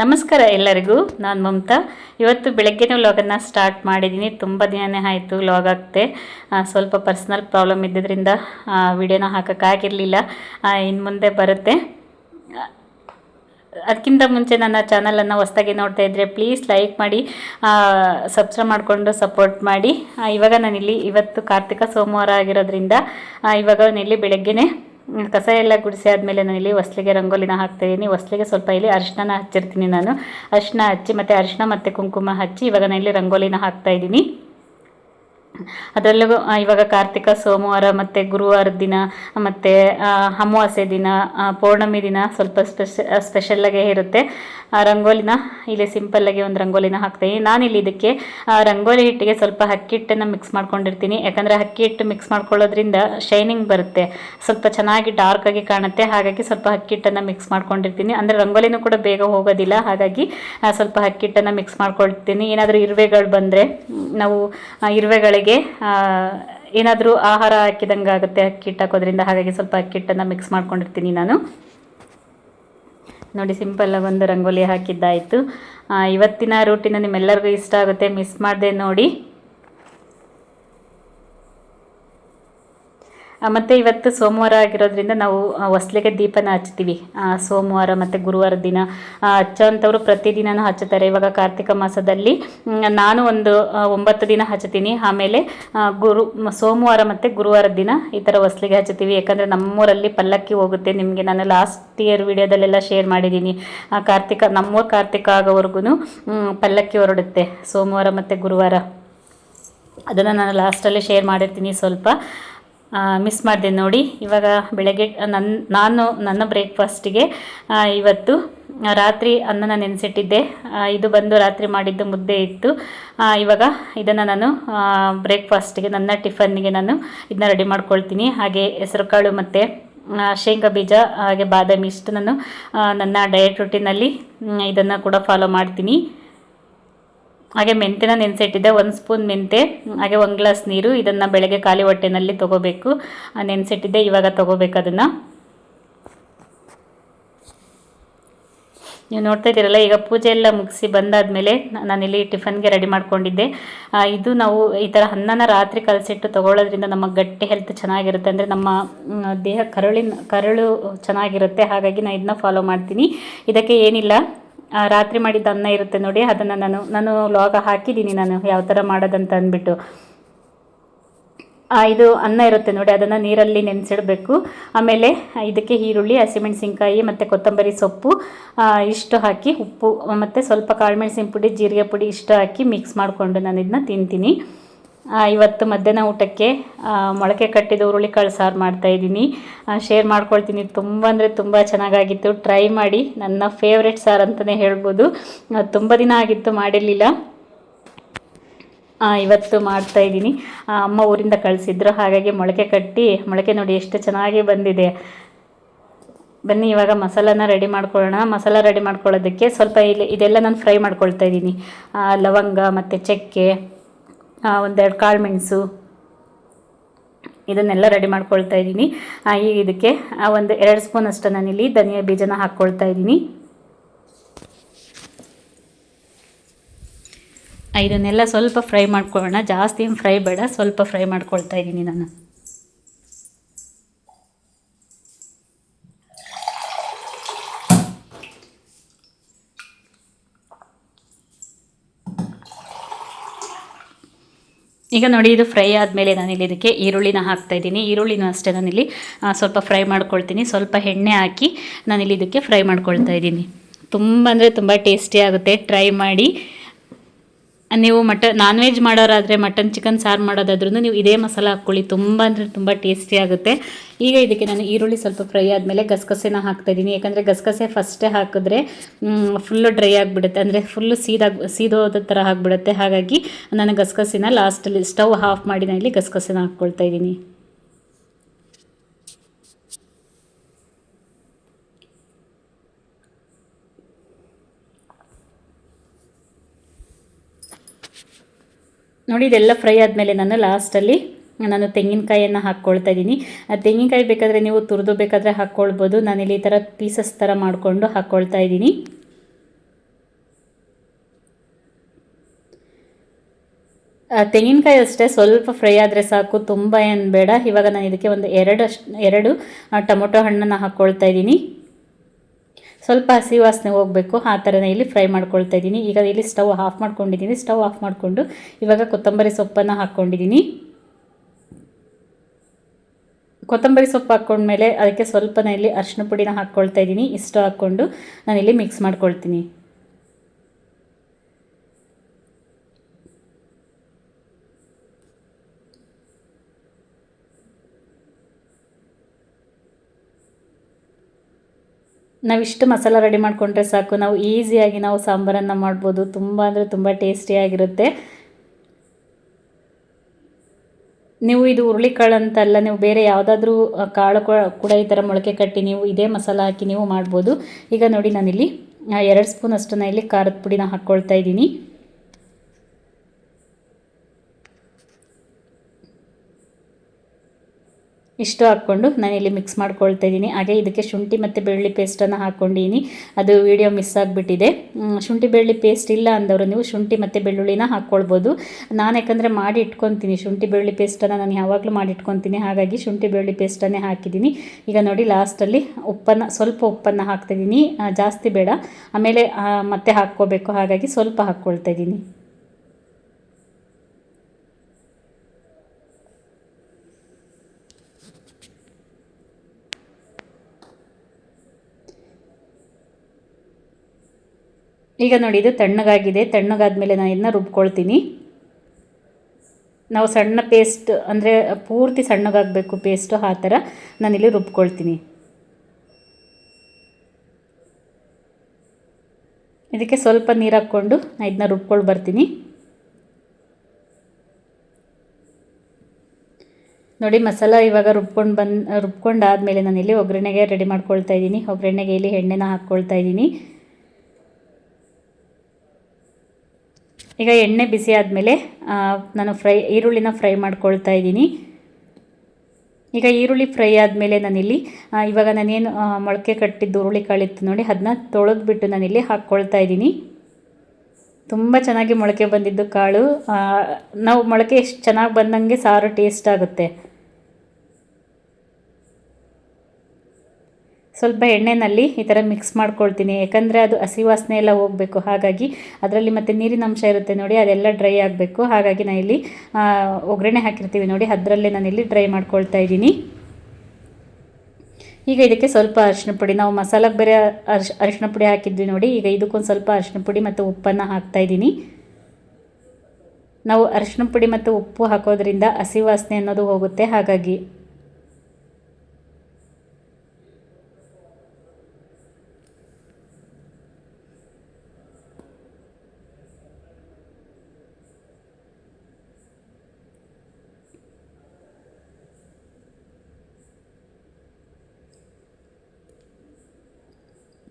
ನಮಸ್ಕಾರ ಎಲ್ಲರಿಗೂ, ನಾನು ಮಮತಾ. ಇವತ್ತು ಬೆಳಗ್ಗೆನೇ ವ್ಲಾಗನ್ನು ಸ್ಟಾರ್ಟ್ ಮಾಡಿದ್ದೀನಿ ತುಂಬ ದಿನನೇ ಆಯಿತು ವ್ಲಾಗ್ ಆಗ್ತೆ ಸ್ವಲ್ಪ ಪರ್ಸ್ನಲ್ ಪ್ರಾಬ್ಲಮ್ ಇದ್ದಿದ್ದರಿಂದ ವಿಡಿಯೋನ ಹಾಕೋಕ್ಕಾಗಿರಲಿಲ್ಲ ಇನ್ನು ಮುಂದೆ ಬರುತ್ತೆ. ಅದಕ್ಕಿಂತ ಮುಂಚೆ ನನ್ನ ಚಾನಲನ್ನು ಹೊಸ್ದಾಗಿ ನೋಡ್ತಾ ಇದ್ದರೆ ಪ್ಲೀಸ್ ಲೈಕ್ ಮಾಡಿ ಸಬ್ಸ್ಕ್ರೈಬ್ ಮಾಡಿಕೊಂಡು ಸಪೋರ್ಟ್ ಮಾಡಿ. ಇವಾಗ ನಾನಿಲ್ಲಿ ಇವತ್ತು ಕಾರ್ತಿಕ ಸೋಮವಾರ ಆಗಿರೋದ್ರಿಂದ ಇವಾಗ ನಾನಿಲ್ಲಿ ಬೆಳಗ್ಗೆನೆ ಕಸ ಎಲ್ಲ ಗುಡಿಸಿ ಆದಮೇಲೆ ನಾನಿಲ್ಲಿ ಹೊಸ್ಲಿಗೆ ರಂಗೋಲಿನ ಹಾಕ್ತಾ ಇದ್ದೀನಿ ಹೊಸ್ಲಿಗೆ ಸ್ವಲ್ಪ ಇಲ್ಲಿ ಅರಿಶಿನ ಹಚ್ಚಿರ್ತೀನಿ ನಾನು. ಅರಿಶಿನ ಹಚ್ಚಿ ಮತ್ತು ಅರಿಶಿನ ಮತ್ತು ಕುಂಕುಮ ಹಚ್ಚಿ ಇವಾಗ ನಾನಿಲ್ಲಿ ರಂಗೋಲಿನ ಹಾಕ್ತಾ ಇದ್ದೀನಿ. ಅದರಲ್ಲೂ ಇವಾಗ ಕಾರ್ತಿಕ ಸೋಮವಾರ ಮತ್ತು ಗುರುವಾರ ದಿನ ಮತ್ತು ಅಮಾವಾಸ್ಯೆ ದಿನ ಪೌರ್ಣಮಿ ದಿನ ಸ್ವಲ್ಪ ಸ್ಪೆಷ ಸ್ಪೆಷಲ್ಲಾಗೇ ಇರುತ್ತೆ. ರಂಗೋಲಿನ ಇಲ್ಲಿ ಸಿಂಪಲ್ಲಾಗಿ ಒಂದು ರಂಗೋಲಿನ ಹಾಕ್ತೀನಿ. ನಾನಿಲ್ಲಿ ಇದಕ್ಕೆ ರಂಗೋಲಿ ಹಿಟ್ಟಿಗೆ ಸ್ವಲ್ಪ ಅಕ್ಕಿ ಹಿಟ್ಟನ್ನು ಮಿಕ್ಸ್ ಮಾಡ್ಕೊಂಡಿರ್ತೀನಿ. ಯಾಕಂದರೆ ಅಕ್ಕಿ ಹಿಟ್ಟು ಮಿಕ್ಸ್ ಮಾಡ್ಕೊಳ್ಳೋದ್ರಿಂದ ಶೈನಿಂಗ್ ಬರುತ್ತೆ. ಸ್ವಲ್ಪ ಚೆನ್ನಾಗಿ ಡಾರ್ಕ್ ಆಗಿ ಕಾಣುತ್ತೆ. ಹಾಗಾಗಿ ಸ್ವಲ್ಪ ಅಕ್ಕಿ ಹಿಟ್ಟನ್ನು ಮಿಕ್ಸ್ ಮಾಡ್ಕೊಂಡಿರ್ತೀನಿ. ಅಂದರೆ ರಂಗೋಲಿನೂ ಕೂಡ ಬೇಗ ಹೋಗೋದಿಲ್ಲ. ಹಾಗಾಗಿ ಸ್ವಲ್ಪ ಅಕ್ಕಿ ಹಿಟ್ಟನ್ನು ಮಿಕ್ಸ್ ಮಾಡ್ಕೊಳ್ತೀನಿ. ಏನಾದರೂ ಇರುವೆಗಳು ಬಂದರೆ ನಾವು ಆ, ಇರುವೆಗಳಿಗೆ ಏನಾದರೂ ಆಹಾರ ಹಾಕಿದಂಗೆ ಆಗುತ್ತೆ ಅಕ್ಕಿ ಹಿಟ್ಟು ಹಾಕೋದ್ರಿಂದ ಹಾಗಾಗಿ ಸ್ವಲ್ಪ ಅಕ್ಕಿ ಹಿಟ್ಟನ್ನು ಮಿಕ್ಸ್ ಮಾಡ್ಕೊಂಡಿರ್ತೀನಿ ನಾನು. ನೋಡಿ ಸಿಂಪಲ್ಲಾಗಿ ಒಂದು ರಂಗೋಲಿ ಹಾಕಿದ್ದಾಯಿತು. ಇವತ್ತಿನ ರೂಟಿನ ನಿಮ್ಮೆಲ್ಲರಿಗೂ ಇಷ್ಟ ಆಗುತ್ತೆ ಮಿಸ್ ಮಾಡದೆ ನೋಡಿ ಆ, ಮತ್ತೆ ಇವತ್ತು ಸೋಮವಾರ ಆಗಿರೋದ್ರಿಂದ ನಾವು ಹೊಸ್ಲಿಗೆ ದೀಪನ ಹಚ್ತೀವಿ. ಸೋಮವಾರ ಮತ್ತು ಗುರುವಾರ ದಿನ ಹಚ್ಚೋಂಥವ್ರು ಪ್ರತಿದಿನನೂ ಹಚ್ಚುತ್ತಾರೆ. ಇವಾಗ ಕಾರ್ತಿಕ ಮಾಸದಲ್ಲಿ ನಾನು ಒಂದು ಒಂಬತ್ತು ದಿನ ಹಚ್ತೀನಿ ಆಮೇಲೆ ಗುರು ಸೋಮವಾರ ಮತ್ತು ಗುರುವಾರ ದಿನ ಈ ಥರ ಹೊಸ್ಲಿಗೆ ಹಚ್ಚುತ್ತೀವಿ. ಯಾಕಂದರೆ ನಮ್ಮೂರಲ್ಲಿ ಪಲ್ಲಕ್ಕಿ ಹೋಗುತ್ತೆ. ನಿಮಗೆ ನಾನು ಲಾಸ್ಟ್ ಇಯರ್ ವಿಡಿಯೋದಲ್ಲೆಲ್ಲ ಶೇರ್ ಮಾಡಿದ್ದೀನಿ. ಕಾರ್ತಿಕ ನಮ್ಮೂರು ಕಾರ್ತಿಕ ಆಗೋವರೆಗೂ ಪಲ್ಲಕ್ಕಿ ಹೊರಡುತ್ತೆ. ಸೋಮವಾರ ಮತ್ತು ಗುರುವಾರ. ಅದನ್ನು ನಾನು ಲಾಸ್ಟಲ್ಲಿ ಶೇರ್ ಮಾಡಿರ್ತೀನಿ ಸ್ವಲ್ಪ. ಮಿಸ್ ಮಾಡಿದೆ ನೋಡಿ. ಇವಾಗ ಬೆಳಗ್ಗೆ ನನ್ನ ನಾನು ನನ್ನ ಬ್ರೇಕ್ಫಾಸ್ಟಿಗೆ ಇವತ್ತು ರಾತ್ರಿ ಅನ್ನನ ನೆನೆಸಿಟ್ಟಿದ್ದೆ. ಇದು ಬಂದು ರಾತ್ರಿ ಮಾಡಿದ್ದು ಮುದ್ದೆ ಇತ್ತು. ಇವಾಗ ಇದನ್ನು ನಾನು ಬ್ರೇಕ್ಫಾಸ್ಟಿಗೆ ನನ್ನ ಟಿಫನ್ನಿಗೆ ನಾನು ಇದನ್ನ ರೆಡಿ ಮಾಡ್ಕೊಳ್ತೀನಿ. ಹಾಗೆ ಹೆಸರುಕಾಳು ಮತ್ತು ಶೇಂಗಾ ಬೀಜ, ಹಾಗೆ ಬಾದಾಮಿ ಇಷ್ಟು ನಾನು ನನ್ನ ಡಯಟ್ ರುಟೀನಲ್ಲಿ ಇದನ್ನು ಕೂಡ ಫಾಲೋ ಮಾಡ್ತೀನಿ. ಹಾಗೆ ಮೆಂತೆನ ನೆನೆಸಿಟ್ಟಿದ್ದೆ, ಒಂದು ಸ್ಪೂನ್ ಮೆಂತೆ, ಹಾಗೆ ಒಂದು ಗ್ಲಾಸ್ ನೀರು. ಇದನ್ನು ಬೆಳಗ್ಗೆ ಖಾಲಿ ಹೊಟ್ಟೆನಲ್ಲಿ ತೊಗೋಬೇಕು. ನೆನೆಸಿಟ್ಟಿದ್ದೆ, ಇವಾಗ ತೊಗೋಬೇಕು ಅದನ್ನು. ನೀವು ನೋಡ್ತಾ ಇದ್ದೀರಲ್ಲ, ಈಗ ಪೂಜೆ ಎಲ್ಲ ಮುಗಿಸಿ ಬಂದಾದಮೇಲೆ ನಾನಿಲ್ಲಿ ಟಿಫನ್ಗೆ ರೆಡಿ ಮಾಡ್ಕೊಂಡಿದ್ದೆ. ಇದು ನಾವು ಈ ಥರ ಅನ್ನನ ರಾತ್ರಿ ಕಲಸಿಟ್ಟು ತಗೊಳ್ಳೋದ್ರಿಂದ ನಮ್ಮ ಗಟ್ಟಿ ಹೆಲ್ತ್ ಚೆನ್ನಾಗಿರುತ್ತೆ. ಅಂದರೆ ನಮ್ಮ ದೇಹ ಕರುಳಿನ, ಕರಳು ಚೆನ್ನಾಗಿರುತ್ತೆ. ಹಾಗಾಗಿ ನಾನು ಇದನ್ನ ಫಾಲೋ ಮಾಡ್ತೀನಿ. ಇದಕ್ಕೆ ಏನಿಲ್ಲ. ರಾತ್ರಿ ಮಾಡಿದ ಅನ್ನ ಇರುತ್ತೆ ನೋಡಿ, ಅದನ್ನು ನಾನು ನಾನು ಲಾಗ ಹಾಕಿದ್ದೀನಿ ನಾನು ಯಾವ ಥರ ಮಾಡೋದಂತ ಅಂದ್ಬಿಟ್ಟು. ಇದು ಅನ್ನ ಇರುತ್ತೆ ನೋಡಿ, ಅದನ್ನು ನೀರಲ್ಲಿ ನೆನೆಸಿಡಬೇಕು. ಆಮೇಲೆ ಇದಕ್ಕೆ ಈರುಳ್ಳಿ, ಹಸಿಮೆಣಸಿನ್ಕಾಯಿ ಮತ್ತು ಕೊತ್ತಂಬರಿ ಸೊಪ್ಪು ಇಷ್ಟು ಹಾಕಿ ಉಪ್ಪು, ಮತ್ತು ಸ್ವಲ್ಪ ಕಾಳುಮೆಣಸಿನ ಪುಡಿ, ಜೀರಿಗೆ ಪುಡಿ ಇಷ್ಟು ಹಾಕಿ ಮಿಕ್ಸ್ ಮಾಡಿಕೊಂಡು ನಾನು ಇದನ್ನ ತಿಂತೀನಿ. ಇವತ್ತು ಮಧ್ಯಾಹ್ನ ಊಟಕ್ಕೆ ಮೊಳಕೆ ಕಟ್ಟಿದ ಹುರುಳಿ ಕಾಳು ಸಾರು ಮಾಡ್ತಾಯಿದ್ದೀನಿ ಶೇರ್ ಮಾಡ್ಕೊಳ್ತೀನಿ. ತುಂಬ ಅಂದರೆ ತುಂಬ ಚೆನ್ನಾಗಾಗಿತ್ತು. ಟ್ರೈ ಮಾಡಿ. ನನ್ನ ಫೇವ್ರೆಟ್ ಸಾರು ಅಂತಲೇ ಹೇಳ್ಬೋದು. ತುಂಬ ದಿನ ಆಗಿತ್ತು ಮಾಡಿರಲಿಲ್ಲ. ಇವತ್ತು ಮಾಡ್ತಾ ಇದ್ದೀನಿ. ಅಮ್ಮ ಊರಿಂದ ಕಳಿಸಿದ್ರು. ಹಾಗಾಗಿ ಮೊಳಕೆ ಕಟ್ಟಿ, ಮೊಳಕೆ ನೋಡಿ ಎಷ್ಟು ಚೆನ್ನಾಗಿ ಬಂದಿದೆ. ಬನ್ನಿ, ಇವಾಗ ಮಸಾಲಾನ ರೆಡಿ ಮಾಡ್ಕೊಳ್ಳೋಣ. ಮಸಾಲ ರೆಡಿ ಮಾಡ್ಕೊಳ್ಳೋದಕ್ಕೆ ಸ್ವಲ್ಪ ಇಲ್ಲಿ, ಇದೆಲ್ಲ ನಾನು ಫ್ರೈ ಮಾಡ್ಕೊಳ್ತಾ ಇದ್ದೀನಿ. ಲವಂಗ ಮತ್ತು ಚಕ್ಕೆ. ಒಂದೆರಡು ಕಾಳು ಮೆಣಸು ಇದನ್ನೆಲ್ಲ ರೆಡಿ ಮಾಡ್ಕೊಳ್ತಾ ಇದ್ದೀನಿ. ಈಗ ಇದಕ್ಕೆ ಒಂದು ಎರಡು ಸ್ಪೂನ್ ಅಷ್ಟು ನಾನಿಲ್ಲಿ ಧನಿಯಾ ಬೀಜನ ಹಾಕ್ಕೊಳ್ತಾ ಇದ್ದೀನಿ. ಇದನ್ನೆಲ್ಲ ಸ್ವಲ್ಪ ಫ್ರೈ ಮಾಡ್ಕೊಳ್ಳೋಣ. ಜಾಸ್ತಿ ಫ್ರೈ ಬೇಡ, ಸ್ವಲ್ಪ ಫ್ರೈ ಮಾಡ್ಕೊಳ್ತಾ ಇದ್ದೀನಿ ನಾನು. ಈಗ ನೋಡಿ, ಇದು ಫ್ರೈ ಆದಮೇಲೆ ನಾನಿಲ್ಲಿ ಇದಕ್ಕೆ ಈರುಳ್ಳಿನ ಹಾಕ್ತಾ ಇದ್ದೀನಿ. ಈರುಳ್ಳಿನೂ ಅಷ್ಟೇ ನಾನಿಲ್ಲಿ ಸ್ವಲ್ಪ ಫ್ರೈ ಮಾಡ್ಕೊಳ್ತೀನಿ. ಸ್ವಲ್ಪ ಎಣ್ಣೆ ಹಾಕಿ ನಾನಿಲ್ಲಿ ಇದಕ್ಕೆ ಫ್ರೈ ಮಾಡ್ಕೊಳ್ತಾ ಇದ್ದೀನಿ. ತುಂಬ ಅಂದರೆ ತುಂಬ ಟೇಸ್ಟಿ ಆಗುತ್ತೆ. ಟ್ರೈ ಮಾಡಿ. ನೀವು ಮಟನ್ ನಾನ್ ವೆಜ್ ಮಾಡೋರಾದರೆ ಮಟನ್ ಚಿಕನ್ ಸಾರು ಮಾಡೋದಾದ್ರೂ ನೀವು ಇದೇ ಮಸಾಲ ಹಾಕ್ಕೊಳ್ಳಿ. ತುಂಬ ಅಂದರೆ ತುಂಬ ಟೇಸ್ಟಿ ಆಗುತ್ತೆ. ಈಗ ಇದಕ್ಕೆ ನಾನು ಈರುಳ್ಳಿ ಸ್ವಲ್ಪ ಫ್ರೈ ಆದಮೇಲೆ ಗಸಗಸೆನ ಹಾಕ್ತಾ ಇದ್ದೀನಿ. ಯಾಕಂದರೆ ಗಸಗಸೆ ಫಸ್ಟೇ ಹಾಕಿದ್ರೆ ಫುಲ್ಲು ಡ್ರೈ ಆಗಿಬಿಡುತ್ತೆ. ಅಂದರೆ ಫುಲ್ಲು ಸೀದಾಗ ಸೀದೋದ ಥರ ಆಗಿಬಿಡುತ್ತೆ. ಹಾಗಾಗಿ ನಾನು ಗಸಗಸೆನ ಲಾಸ್ಟಲ್ಲಿ ಸ್ಟವ್ ಆಫ್ ಮಾಡಿ ನಾನು ಇಲ್ಲಿ ಗಸಗಸೆನ ಹಾಕ್ಕೊಳ್ತಾ ಇದ್ದೀನಿ. ನೋಡಿ, ಇದೆಲ್ಲ ಫ್ರೈ ಆದಮೇಲೆ ನಾನು ಲಾಸ್ಟಲ್ಲಿ ನಾನು ತೆಂಗಿನಕಾಯಿಯನ್ನು ಹಾಕ್ಕೊಳ್ತಾ ಇದ್ದೀನಿ. ಆ ತೆಂಗಿನಕಾಯಿ ಬೇಕಾದರೆ ನೀವು ತುರಿದು ಬೇಕಾದರೆ ಹಾಕ್ಕೊಳ್ಬೋದು. ಇಲ್ಲಿ ಈ ಥರ ಪೀಸಸ್ ಥರ ಮಾಡಿಕೊಂಡು ಹಾಕ್ಕೊಳ್ತಾ ಇದ್ದೀನಿ. ತೆಂಗಿನಕಾಯಿ ಅಷ್ಟೇ, ಸ್ವಲ್ಪ ಫ್ರೈ ಆದರೆ ಸಾಕು, ತುಂಬ ಏನು ಬೇಡ. ಇವಾಗ ನಾನು ಇದಕ್ಕೆ ಒಂದು ಎರಡು ಅಷ್ಟು, ಎರಡು ಟೊಮೊಟೊ ಹಣ್ಣನ್ನು ಹಾಕ್ಕೊಳ್ತಾ ಇದ್ದೀನಿ. ಸ್ವಲ್ಪ ಹಸಿ ವಾಸನೆ ಹೋಗಬೇಕು, ಆ ಥರನೇ ಇಲ್ಲಿ ಫ್ರೈ ಮಾಡ್ಕೊಳ್ತಾ ಇದ್ದೀನಿ. ಈಗ ಇಲ್ಲಿ ಸ್ಟವ್ ಆಫ್ ಮಾಡ್ಕೊಂಡಿದ್ದೀನಿ. ಸ್ಟವ್ ಆಫ್ ಮಾಡಿಕೊಂಡು ಇವಾಗ ಕೊತ್ತಂಬರಿ ಸೊಪ್ಪನ್ನು ಹಾಕ್ಕೊಂಡಿದ್ದೀನಿ ಕೊತ್ತಂಬರಿ ಸೊಪ್ಪು ಹಾಕ್ಕೊಂಡ್ಮೇಲೆ ಅದಕ್ಕೆ ಸ್ವಲ್ಪನೇ ಇಲ್ಲಿ ಅರಿಶಿನ ಪುಡಿನ ಹಾಕ್ಕೊಳ್ತಾ ಇದ್ದೀನಿ. ಇಷ್ಟು ಹಾಕ್ಕೊಂಡು ನಾನಿಲ್ಲಿ ಮಿಕ್ಸ್ ಮಾಡ್ಕೊಳ್ತೀನಿ. ನಾವಿಷ್ಟು ಮಸಾಲ ರೆಡಿ ಮಾಡಿಕೊಂಡ್ರೆ ಸಾಕು. ನಾವು ಈಸಿಯಾಗಿ ನಾವು ಸಾಂಬಾರನ್ನು ಮಾಡ್ಬೋದು. ತುಂಬ ಅಂದರೆ ತುಂಬ ಟೇಸ್ಟಿಯಾಗಿರುತ್ತೆ ನೀವು ಇದು ಹುರುಳಿಕಾಳು ಅಂತಲ್ಲ ನೀವು ಬೇರೆ ಯಾವುದಾದ್ರೂ ಕಾಳು ಕೂಡ ಈ ಥರ ಮೊಳಕೆ ಕಟ್ಟಿ ನೀವು ಇದೇ ಮಸಾಲ ಹಾಕಿ ನೀವು ಮಾಡ್ಬೋದು. ಈಗ ನೋಡಿ ನಾನಿಲ್ಲಿ ಎರಡು ಸ್ಪೂನ್ ಅಷ್ಟು ಇಲ್ಲಿ ಖಾರದ ಪುಡಿನ ಹಾಕ್ಕೊಳ್ತಾ ಇದ್ದೀನಿ. ಇಷ್ಟು ಹಾಕ್ಕೊಂಡು ನಾನಿಲ್ಲಿ ಮಿಕ್ಸ್ ಮಾಡ್ಕೊಳ್ತಾ ಇದ್ದೀನಿ. ಹಾಗೆ ಇದಕ್ಕೆ ಶುಂಠಿ ಮತ್ತು ಬೆಳ್ಳುಳ್ಳಿ ಪೇಸ್ಟನ್ನು ಹಾಕ್ಕೊಂಡಿದ್ದೀನಿ ಅದು ವಿಡಿಯೋ ಮಿಸ್ ಆಗಿಬಿಟ್ಟಿದೆ. ಶುಂಠಿ ಬೆಳ್ಳಿ ಪೇಸ್ಟ್ ಇಲ್ಲ ಅಂದವರು ನೀವು ಶುಂಠಿ ಮತ್ತು ಬೆಳ್ಳುಳ್ಳಿನ ಹಾಕ್ಕೊಳ್ಬೋದು ನಾನು ಯಾಕಂದರೆ ಮಾಡಿ ಇಟ್ಕೊತೀನಿ. ಶುಂಠಿ ಬೆಳ್ಳುಳ್ಳಿ ಪೇಸ್ಟನ್ನು ನಾನು ಯಾವಾಗಲೂ ಮಾಡಿ ಇಟ್ಕೊತೀನಿ. ಹಾಗಾಗಿ ಶುಂಠಿ ಬೆಳ್ಳುಳ್ಳಿ ಪೇಸ್ಟನ್ನೇ ಹಾಕಿದ್ದೀನಿ. ಈಗ ನೋಡಿ ಲಾಸ್ಟಲ್ಲಿ ಉಪ್ಪನ್ನು, ಸ್ವಲ್ಪ ಉಪ್ಪನ್ನು ಹಾಕ್ತಾಯಿದ್ದೀನಿ ಜಾಸ್ತಿ ಬೇಡ. ಆಮೇಲೆ ಮತ್ತೆ ಹಾಕ್ಕೋಬೇಕು. ಹಾಗಾಗಿ ಸ್ವಲ್ಪ ಹಾಕ್ಕೊಳ್ತಾ ಇದ್ದೀನಿ. ಈಗ ನೋಡಿ, ಇದು ತಣ್ಣಗಾಗಿದೆ. ತಣ್ಣಗಾದ್ಮೇಲೆ ನಾನು ಇದನ್ನ ರುಬ್ಕೊಳ್ತೀನಿ. ನಾವು ಸಣ್ಣ ಪೇಸ್ಟ್ ಅಂದರೆ ಪೂರ್ತಿ ಸಣ್ಣಗಾಗಬೇಕು ಪೇಸ್ಟು ಆ ಥರ ನಾನಿಲ್ಲಿ ರುಬ್ಕೊಳ್ತೀನಿ. ಇದಕ್ಕೆ ಸ್ವಲ್ಪ ನೀರು ಹಾಕ್ಕೊಂಡು ನಾನು ಇದನ್ನ ರುಬ್ಕೊಂಡು ಬರ್ತೀನಿ. ನೋಡಿ, ಮಸಾಲ ಇವಾಗ ರುಬ್ಕೊಂಡು ಬಂದು, ರುಬ್ಕೊಂಡಾದಮೇಲೆ ನಾನಿಲ್ಲಿ ಒಗ್ಗರಣೆಗೆ ರೆಡಿ ಮಾಡ್ಕೊಳ್ತಾ ಇದ್ದೀನಿ. ಒಗ್ಗರಣೆಗೆ ಇಲ್ಲಿ ಎಣ್ಣೆನ ಹಾಕ್ಕೊಳ್ತಾ ಇದ್ದೀನಿ. ಈಗ ಎಣ್ಣೆ ಬಿಸಿ ಆದಮೇಲೆ ನಾನು ಫ್ರೈ, ಈರುಳ್ಳಿನ ಫ್ರೈ ಮಾಡ್ಕೊಳ್ತಾ ಇದ್ದೀನಿ. ಈಗ ಈರುಳ್ಳಿ ಫ್ರೈ ಆದಮೇಲೆ ನಾನಿಲ್ಲಿ ಇವಾಗ ನಾನೇನು ಮೊಳಕೆ ಕಟ್ಟಿದ್ದು ಹುರುಳಿ ಕಾಳಿತ್ತು ನೋಡಿ ಅದನ್ನ ತೊಳೆದ್ಬಿಟ್ಟು ನಾನಿಲ್ಲಿ ಹಾಕ್ಕೊಳ್ತಾ ಇದ್ದೀನಿ. ತುಂಬ ಚೆನ್ನಾಗಿ ಮೊಳಕೆ ಬಂದಿದ್ದು ಕಾಳು. ನಾವು ಮೊಳಕೆ ಎಷ್ಟು ಚೆನ್ನಾಗಿ ಬಂದಂಗೆ ಸಾರು ಟೇಸ್ಟ್ ಆಗುತ್ತೆ. ಸ್ವಲ್ಪ ಎಣ್ಣೆನಲ್ಲಿ ಈ ಥರ ಮಿಕ್ಸ್ ಮಾಡ್ಕೊಳ್ತೀನಿ. ಯಾಕಂದರೆ ಅದು ಹಸಿ ವಾಸನೆ ಎಲ್ಲ ಹೋಗಬೇಕು. ಹಾಗಾಗಿ ಅದರಲ್ಲಿ ಮತ್ತೆ ನೀರಿನ ಅಂಶ ಇರುತ್ತೆ ನೋಡಿ, ಅದೆಲ್ಲ ಡ್ರೈ ಆಗಬೇಕು. ಹಾಗಾಗಿ ನಾನು ಇಲ್ಲಿ ಒಗ್ಗರಣೆ ಹಾಕಿರ್ತೀವಿ ನೋಡಿ, ಅದರಲ್ಲೇ ಇಲ್ಲಿ ಡ್ರೈ ಮಾಡ್ಕೊಳ್ತಾ ಇದ್ದೀನಿ. ಈಗ ಇದಕ್ಕೆ ಸ್ವಲ್ಪ ಅರಿಶಿನ ಪುಡಿ. ನಾವು ಮಸಾಲಕ್ಕೆ ಬೇರೆ ಅರ್ಶ್, ಅರಿಶಿನ ಪುಡಿ ಹಾಕಿದ್ವಿ ನೋಡಿ, ಈಗ ಇದಕ್ಕೊಂದು ಸ್ವಲ್ಪ ಅರಿಶಿನ ಪುಡಿ ಮತ್ತು ಉಪ್ಪನ್ನು ಹಾಕ್ತಾ ಇದ್ದೀನಿ. ನಾವು ಅರಿಶಿನ ಪುಡಿ ಮತ್ತು ಉಪ್ಪು ಹಾಕೋದ್ರಿಂದ ಹಸಿ ವಾಸನೆ ಅನ್ನೋದು ಹೋಗುತ್ತೆ. ಹಾಗಾಗಿ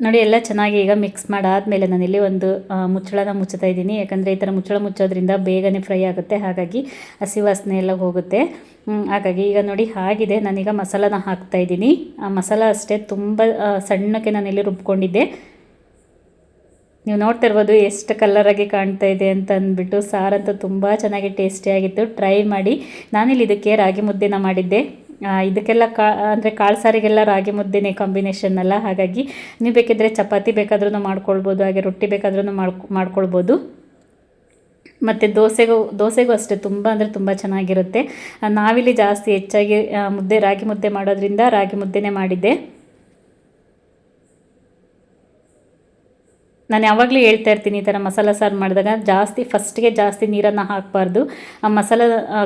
ನೋಡಿ, ಎಲ್ಲ ಚೆನ್ನಾಗಿ ಈಗ ಮಿಕ್ಸ್ ಮಾಡಾದಮೇಲೆ ನಾನಿಲ್ಲಿ ಒಂದು ಮುಚ್ಚಳನ ಮುಚ್ಚುತ್ತಾ ಇದ್ದೀನಿ. ಯಾಕಂದರೆ ಈ ಥರ ಮುಚ್ಚಳ ಮುಚ್ಚೋದ್ರಿಂದ ಬೇಗನೆ ಫ್ರೈ ಆಗುತ್ತೆ. ಹಾಗಾಗಿ ಹಸಿ ವಾಸನೆ ಎಲ್ಲ ಹೋಗುತ್ತೆ. ಹಾಗಾಗಿ ಈಗ ನೋಡಿ ಹಾಗಿದೆ. ನಾನೀಗ ಮಸಾಲನ ಹಾಕ್ತಾ ಇದ್ದೀನಿ. ಆ ಮಸಾಲ ಅಷ್ಟೇ ತುಂಬ ಸಣ್ಣಕ್ಕೆ ನಾನಿಲ್ಲಿ ರುಬ್ಕೊಂಡಿದ್ದೆ. ನೀವು ನೋಡ್ತಾ ಇರ್ಬೋದು ಎಷ್ಟು ಕಲರಾಗಿ ಕಾಣ್ತಾ ಇದೆ ಅಂತ ಅಂದ್ಬಿಟ್ಟು ಸಾರಂತೂ ತುಂಬ ಚೆನ್ನಾಗಿ ಟೇಸ್ಟಿಯಾಗಿತ್ತು ಟ್ರೈ ಮಾಡಿ. ನಾನಿಲ್ಲಿ ಇದಕ್ಕೆ ರಾಗಿ ಮುದ್ದೆನ ಮಾಡಿದ್ದೆ. ಇದಕ್ಕೆಲ್ಲ ಕಾ, ಅಂದರೆ ಕಾಳು ಸಾರಿಗೆಲ್ಲ ರಾಗಿ ಮುದ್ದೆನೇ ಕಾಂಬಿನೇಷನ್ ಅಲ್ಲ. ಹಾಗಾಗಿ ನೀವು ಬೇಕಿದ್ದರೆ ಚಪಾತಿ ಬೇಕಾದ್ರೂ ಮಾಡ್ಕೊಳ್ಬೋದು, ಹಾಗೆ ರೊಟ್ಟಿ ಬೇಕಾದ್ರೂ ಮಾಡ್ಕೊ, ಮಾಡ್ಕೊಳ್ಬೋದು. ಮತ್ತು ದೋಸೆಗೂ ದೋಸೆಗೂ ಅಷ್ಟೇ, ತುಂಬ ಅಂದರೆ ತುಂಬ ಚೆನ್ನಾಗಿರುತ್ತೆ. ನಾವಿಲ್ಲಿ ಜಾಸ್ತಿ ಹೆಚ್ಚಾಗಿ ಮುದ್ದೆ, ರಾಗಿ ಮುದ್ದೆ ಮಾಡೋದ್ರಿಂದ ರಾಗಿ ಮುದ್ದೆನೇ ಮಾಡಿದ್ದೆ. ನಾನು ಯಾವಾಗಲೂ ಹೇಳ್ತಾ ಇರ್ತೀನಿ ಈ ಥರ ಮಸಾಲ ಸಾರು ಮಾಡಿದಾಗ ಜಾಸ್ತಿ ಫಸ್ಟ್ಗೆ ಜಾಸ್ತಿ ನೀರನ್ನು ಹಾಕಬಾರ್ದು. ಆ ಮಸಾಲ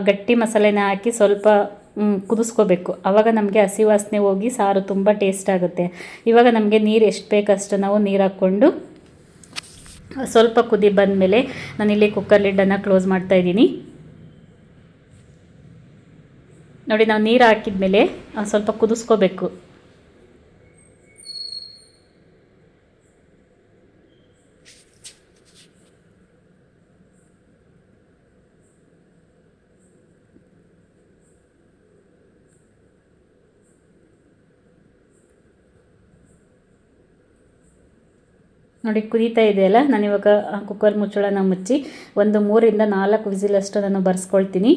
ಗಟ್ಟಿ ಮಸಾಲೆನ ಹಾಕಿ ಸ್ವಲ್ಪ ಕುದಿಸ್ಕೋಬೇಕು. ಆವಾಗ ನಮಗೆ ಹಸಿ ವಾಸನೆ ಹೋಗಿ ಸಾರು ತುಂಬ ಟೇಸ್ಟ್ ಆಗುತ್ತೆ. ಇವಾಗ ನಮಗೆ ನೀರು ಎಷ್ಟು ಬೇಕಷ್ಟು ನಾವು ನೀರು ಹಾಕ್ಕೊಂಡು ಸ್ವಲ್ಪ ಕುದಿ ಬಂದಮೇಲೆ ನಾನಿಲ್ಲಿ ಕುಕ್ಕರ್ ಲಿಡ್ಡನ್ನು ಕ್ಲೋಸ್ ಮಾಡ್ತಾ ಇದ್ದೀನಿ. ನೋಡಿ, ನಾವು ನೀರು ಹಾಕಿದ್ಮೇಲೆ ಮೇಲೆ ಸ್ವಲ್ಪ ಕುದಿಸ್ಕೋಬೇಕು. ನೋಡಿ ಕುದೀತಾ ಇದೆಯಲ್ಲ? ನಾನು ಇವಾಗ ಕುಕ್ಕರ್ ಮುಚ್ಚಳನ ಮುಚ್ಚಿ ಒಂದು ಮೂರಿಂದ ನಾಲ್ಕು ವಿಸಿಲಷ್ಟು ನಾನು ಬರ್ಸ್ಕೊಳ್ತೀನಿ.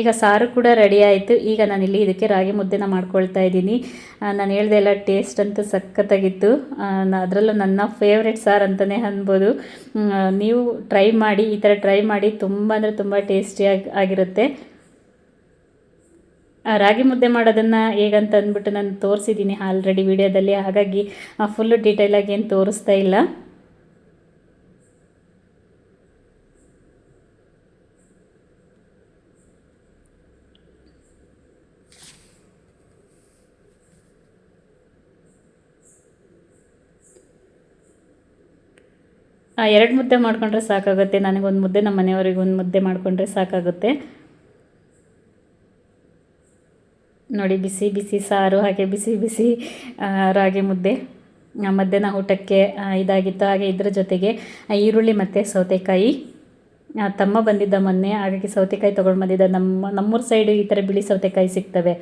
ಈಗ ಸಾರು ಕೂಡ ರೆಡಿ ಆಯಿತು. ಈಗ ನಾನಿಲ್ಲಿ ಇದಕ್ಕೆ ರಾಗಿ ಮುದ್ದೆನ ಮಾಡ್ಕೊಳ್ತಾ ಇದ್ದೀನಿ. ನಾನು ಹೇಳ್ದೆ ಎಲ್ಲ ಟೇಸ್ಟ್ ಅಂತೂ ಸಖತ್ತಾಗಿತ್ತು. ಅದರಲ್ಲೂ ನನ್ನ ಫೇವ್ರೆಟ್ ಸಾರು ಅಂತಲೇ ಅನ್ಬೋದು. ನೀವು ಟ್ರೈ ಮಾಡಿ, ಈ ಥರ ಟ್ರೈ ಮಾಡಿ ತುಂಬ ಅಂದರೆ ತುಂಬ ಟೇಸ್ಟಿಯಾಗಿ ಆಗಿರುತ್ತೆ. ರಾಗಿ ಮುದ್ದೆ ಮಾಡೋದನ್ನು ಹೇಗಂತ ಅಂದ್ಬಿಟ್ಟು ನಾನು ತೋರಿಸಿದ್ದೀನಿ ಆಲ್ರೆಡಿ ವಿಡಿಯೋದಲ್ಲಿ. ಹಾಗಾಗಿ ಫುಲ್ಲು ಡೀಟೇಲಾಗಿ ಏನು ತೋರಿಸ್ತಾ ಇಲ್ಲ. ಎರಡು ಮುದ್ದೆ ಮಾಡಿಕೊಂಡ್ರೆ ಸಾಕಾಗುತ್ತೆ. ನನಗೊಂದು ಮುದ್ದೆ ನಮ್ಮ ಮನೆಯವರಿಗೆ ಒಂದು ಮುದ್ದೆ ಮಾಡಿಕೊಂಡ್ರೆ ಸಾಕಾಗುತ್ತೆ. ನೋಡಿ, ಬಿಸಿ ಬಿಸಿ ಸಾರು, ಹಾಗೆ ಬಿಸಿ ಬಿಸಿ ರಾಗಿ ಮುದ್ದೆ. ಮಧ್ಯಾಹ್ನ ಊಟಕ್ಕೆ ಇದಾಗಿತ್ತು. ಹಾಗೆ ಇದರ ಜೊತೆಗೆ ಈರುಳ್ಳಿ ಮತ್ತು ಸೌತೆಕಾಯಿ. ತಮ್ಮ ಬಂದಿದ್ದ ಮೊನ್ನೆ, ಹಾಗಾಗಿ ಸೌತೆಕಾಯಿ ತೊಗೊಂಡು ಬಂದಿದ್ದ. ನಮ್ಮ, ನಮ್ಮೂರ ಸೈಡು ಈ ಥರ ಬಿಳಿ ಸೌತೆಕಾಯಿ ಸಿಗ್ತವೆ.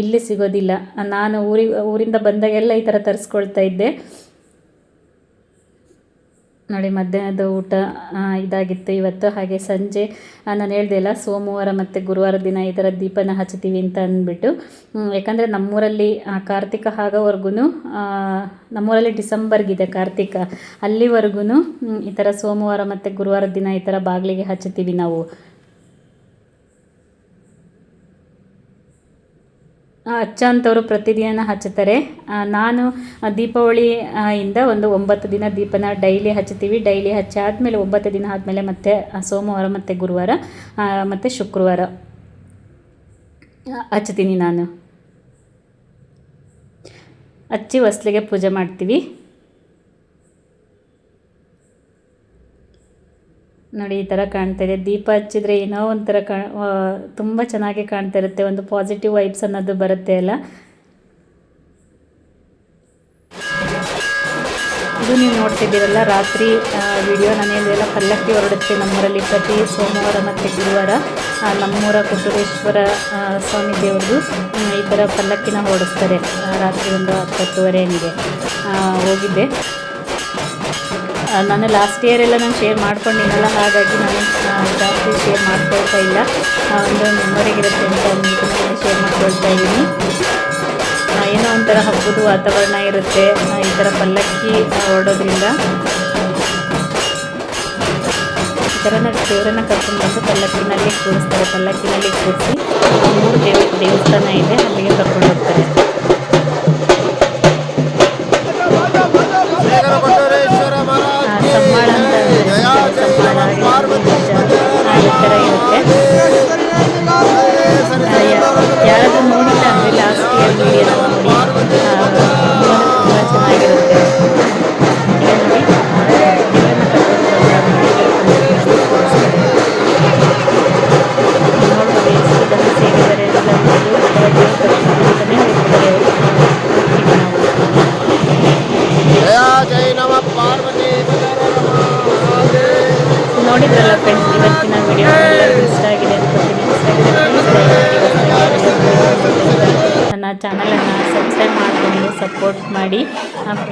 ಇಲ್ಲಿ ಸಿಗೋದಿಲ್ಲ. ನಾನು ಊರಿ, ಊರಿಂದ ಬಂದಾಗೆಲ್ಲ ಈ ಥರ ತರಿಸ್ಕೊಳ್ತಾ ಇದ್ದೆ. ನೋಡಿ, ಮಧ್ಯಾಹ್ನದ ಊಟ ಇದಾಗಿತ್ತು. ಇವತ್ತು ಹಾಗೆ ಸಂಜೆ ನಾನು ಹೇಳ್ದೆ ಅಲ್ಲ, ಸೋಮವಾರ ಮತ್ತು ಗುರುವಾರ ದಿನ ಈ ಥರ ದೀಪನ ಹಚ್ತೀವಿ ಅಂತ ಅಂದ್ಬಿಟ್ಟು. ಯಾಕಂದರೆ ನಮ್ಮೂರಲ್ಲಿ ಕಾರ್ತಿಕ ಆಗೋವರೆಗೂ ನಮ್ಮೂರಲ್ಲಿ ಡಿಸೆಂಬರ್ಗಿದೆ ಕಾರ್ತಿಕ. ಅಲ್ಲಿವರೆಗೂ ಈ ಥರ ಸೋಮವಾರ ಮತ್ತು ಗುರುವಾರ ದಿನ ಈ ಥರ ಬಾಗಿಲಿಗೆ ಹಚ್ತೀವಿ ನಾವು. ಅಂತವರು ಪ್ರತಿದಿನ ಹಚ್ಚುತ್ತಾರೆ. ನಾನು ದೀಪಾವಳಿ ಇಂದ ಒಂದು ಒಂಬತ್ತು ದಿನ ದೀಪನ ಡೈಲಿ ಹಚ್ತೀವಿ ಡೈಲಿ ಹಚ್ಚಿ ಆದಮೇಲೆ ಒಂಬತ್ತು ದಿನ ಆದಮೇಲೆ ಮತ್ತೆ ಸೋಮವಾರ ಮತ್ತು ಗುರುವಾರ ಮತ್ತು ಶುಕ್ರವಾರ ಹಚ್ಚುತ್ತೀನಿ ನಾನು. ಹಚ್ಚಿ ಹೊಸ್ಲಿಗೆ ಪೂಜೆ ಮಾಡ್ತೀವಿ. ನೋಡಿ, ಈ ಥರ ಕಾಣ್ತಾ ಇದೆ. ದೀಪ ಹಚ್ಚಿದ್ರೆ ಏನೋ ಒಂಥರ ಕಾ ತುಂಬ ಚೆನ್ನಾಗಿ ಕಾಣ್ತಾ ಇರುತ್ತೆ. ಒಂದು ಪಾಸಿಟಿವ್ ವೈಬ್ಸ್ ಅನ್ನೋದು ಬರುತ್ತೆ ಅಲ್ಲ? ಇದು ನೀವು ನೋಡ್ತಿದ್ದೀರಲ್ಲ, ರಾತ್ರಿ ವಿಡಿಯೋ ನಾನು ಹೇಳಿದೆಲ್ಲ ಪಲ್ಲಕ್ಕಿ ಹೊರಡುತ್ತೆ ನಮ್ಮೂರಲ್ಲಿ. ಪ್ರತಿ ಸೋಮವಾರ ಮತ್ತು ಗುರುವಾರ ನಮ್ಮೂರ ಕುಟುರೇಶ್ವರ ಸ್ವಾಮಿ ದೇವ್ರದ್ದು ಈ ಥರ ಪಲ್ಲಕ್ಕಿನ ಹೊರಡಿಸ್ತಾರೆ. ರಾತ್ರಿ ಒಂದು ಹತ್ತುವರೆ ಹಂಗೆ ಹೋಗಿದ್ದೆ ನಾನು ಲಾಸ್ಟ್ ಇಯರ್ ಎಲ್ಲ ನಾನು ಶೇರ್ ಮಾಡ್ಕೊಂಡಿದ್ದಲ್ಲ ಹಾಗಾಗಿ ನಾನು ಜಾಸ್ತಿ ಶೇರ್ ಮಾಡ್ಕೊಳ್ತಾ ಇಲ್ಲ. ಒಂದು ಮೆಮೊರಿಗಿರುತ್ತೆ ಅಂತ ಅಂದ್ಬಿಟ್ಟು ನಾನು ಶೇರ್ ಮಾಡ್ಕೊಳ್ತಾ ಇದ್ದೀನಿ ಏನೋ ಒಂಥರ ಹಬ್ಬದ ವಾತಾವರಣ ಇರುತ್ತೆ ಈ ಥರ ಪಲ್ಲಕ್ಕಿ ಓಡೋದ್ರಿಂದ ಈ ಥರ ದೇವರನ್ನ ಕರ್ಕೊಂಡ್ಬಂದು ಪಲ್ಲಕ್ಕಿನಲ್ಲಿ ಕೂರಿಸ್ತಾರೆ, ಪಲ್ಲಕ್ಕಿನಲ್ಲಿ ಕೂರಿಸಿ ಮೂರು ದೇವ ದೇವಸ್ಥಾನ ಇದೆ, ಅಲ್ಲಿಗೆ ಕರ್ಕೊಂಡು ಹೋಗ್ತಾರೆ.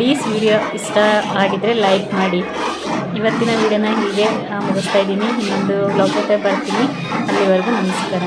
ಪ್ಲೀಸ್ ವಿಡಿಯೋ ಇಷ್ಟ ಆಗಿದ್ದರೆ ಲೈಕ್ ಮಾಡಿ. ಇವತ್ತಿನ ವಿಡಿಯೋನ ಹೀಗೆ ಮುಗಿಸ್ತಾ ಇದ್ದೀನಿ. ಇನ್ನೊಂದು ಬ್ಲಾಗ್ ಜೊತೆ ಬರ್ತೀನಿ. ಅಲ್ಲಿವರೆಗೂ ನಮಸ್ಕಾರ.